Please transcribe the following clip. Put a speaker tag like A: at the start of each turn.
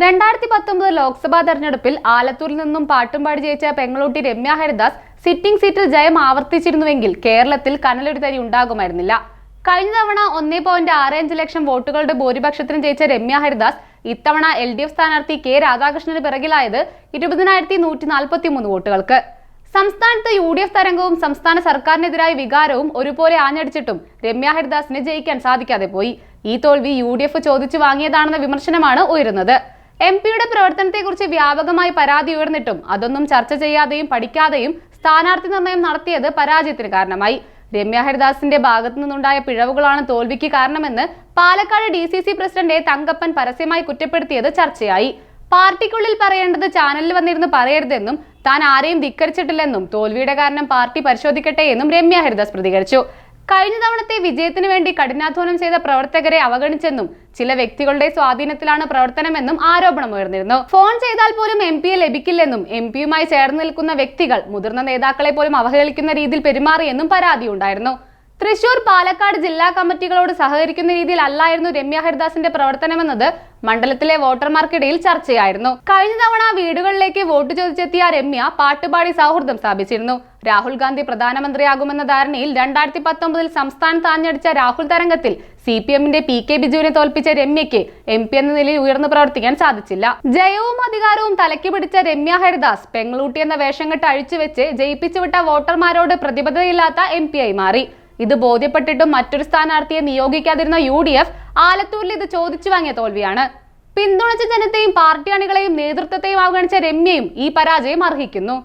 A: രണ്ടായിരത്തി പത്തൊമ്പത് ലോക്സഭാ തെരഞ്ഞെടുപ്പിൽ ആലത്തൂരിൽ നിന്നും പാട്ടും പാടി ജയിച്ച പെങ്ങളൂട്ടി രമ്യ ഹരിദാസ് സിറ്റിംഗ് സീറ്റിൽ ജയം ആവർത്തിച്ചിരുന്നുവെങ്കിൽ കേരളത്തിൽ കനലൊരു തരി ഉണ്ടാകുമായിരുന്നില്ല. കഴിഞ്ഞ തവണ ഒന്നേ പോയിന്റ് ആറ് അഞ്ച് ലക്ഷം വോട്ടുകളുടെ ഭൂരിപക്ഷത്തിന് ജയിച്ച രമ്യ ഹരിദാസ് ഇത്തവണ എൽ ഡി എഫ് സ്ഥാനാർത്ഥി കെ രാധാകൃഷ്ണന് പിറകിലായത് ഇരുപതിനായിരത്തി നൂറ്റി നാൽപ്പത്തി മൂന്ന് വോട്ടുകൾക്ക്. സംസ്ഥാനത്ത് യു ഡി എഫ് തരംഗവും സംസ്ഥാന സർക്കാരിനെതിരായ വികാരവും ഒരുപോലെ ആഞ്ഞടിച്ചിട്ടും രമ്യ ഹരിദാസിന് ജയിക്കാൻ സാധിക്കാതെ പോയി. ഈ തോൽവി യു ഡി എഫ് ചോദിച്ചു വാങ്ങിയതാണെന്ന വിമർശനമാണ് ഉയരുന്നത്. എം പിയുടെ പ്രവർത്തനത്തെക്കുറിച്ച് വ്യാപകമായി പരാതി ഉയർന്നിട്ടും അതൊന്നും ചർച്ച ചെയ്യാതെയും പഠിക്കാതെയും സ്ഥാനാർത്ഥി നിർണയം നടത്തിയത് പരാജയത്തിന് കാരണമായി. രമ്യ ഹരിദാസിന്റെ ഭാഗത്തു നിന്നുണ്ടായ പിഴവുകളാണ് തോൽവിക്ക് കാരണമെന്ന് Palakkad D C C president Thankappan പരസ്യമായി കുറ്റപ്പെടുത്തിയത് ചർച്ചയായി. പാർട്ടിക്കുള്ളിൽ പറയേണ്ടത് ചാനലിൽ വന്നിരുന്ന് പറയരുതെന്നും താൻ ആരെയും ധിക്കരിച്ചിട്ടില്ലെന്നും തോൽവിയുടെ കാരണം പാർട്ടി പരിശോധിക്കട്ടെ എന്നും രമ്യ ഹരിദാസ് പ്രതികരിച്ചു. കഴിഞ്ഞ തവണത്തെ വിജയത്തിന് വേണ്ടി കഠിനാധ്വാനം ചെയ്ത പ്രവർത്തകരെ അവഗണിച്ചെന്നും ചില വ്യക്തികളുടെ സ്വാധീനത്തിലാണ് പ്രവർത്തനമെന്നും ആരോപണം ഉയർന്നിരുന്നു. ഫോൺ ചെയ്താൽ പോലും എം ലഭിക്കില്ലെന്നും എം പിയുമായി ചേർന്ന് നിൽക്കുന്ന വ്യക്തികൾ മുതിർന്ന നേതാക്കളെ പോലും അവഹേളിക്കുന്ന രീതിയിൽ പെരുമാറിയെന്നും പരാതിയുണ്ടായിരുന്നു. തൃശൂർ പാലക്കാട് ജില്ലാ കമ്മിറ്റികളോട് സഹകരിക്കുന്ന രീതിയിൽ അല്ലായിരുന്നു രമ്യ ഹരിദാസിന്റെ പ്രവർത്തനമെന്നത്. മണ്ഡലത്തിലെ വോട്ടർമാർക്കിടയിൽ ചർച്ചയായിരുന്നു. കഴിഞ്ഞ തവണ വീടുകളിലേക്ക് വോട്ട് ചോദിച്ചെത്തിയ രമ്യ പാട്ടുപാടി സൗഹൃദം സ്ഥാപിച്ചിരുന്നു. രാഹുൽ ഗാന്ധി പ്രധാനമന്ത്രിയാകുമെന്ന ധാരണയിൽ രണ്ടായിരത്തി പത്തൊമ്പതിൽ സംസ്ഥാനത്ത് ആഞ്ഞടിച്ച രാഹുൽ തരംഗത്തിൽ സി പി എമ്മിന്റെ പി കെ ബിജുവിനെ തോൽപ്പിച്ച രമ്യയ്ക്ക് എം പി എന്ന നിലയിൽ ഉയർന്നു പ്രവർത്തിക്കാൻ സാധിച്ചില്ല. ജയവും അധികാരവും തലയ്ക്ക് പിടിച്ച രമ്യ ഹരിദാസ് പെങ്ങളൂട്ടി എന്ന വേഷം കെട്ട് അഴിച്ചുവെച്ച് ജയിപ്പിച്ചുവിട്ട വോട്ടർമാരോട് പ്രതിബദ്ധതയില്ലാത്ത എം പി ആയി മാറി. ഇത് ബോധ്യപ്പെട്ടിട്ടും മറ്റൊരു സ്ഥാനാർത്ഥിയെ നിയോഗിക്കാതിരുന്ന യു ഡി എഫ് ആലത്തൂരിൽ ഇത് ചോദിച്ചു വാങ്ങിയ തോൽവിയാണ്. പിന്തുണച്ച ജനത്തെയും പാർട്ടി അണികളെയും നേതൃത്വത്തെയും അവഗണിച്ച രമ്യയും ഈ പരാജയം അർഹിക്കുന്നു.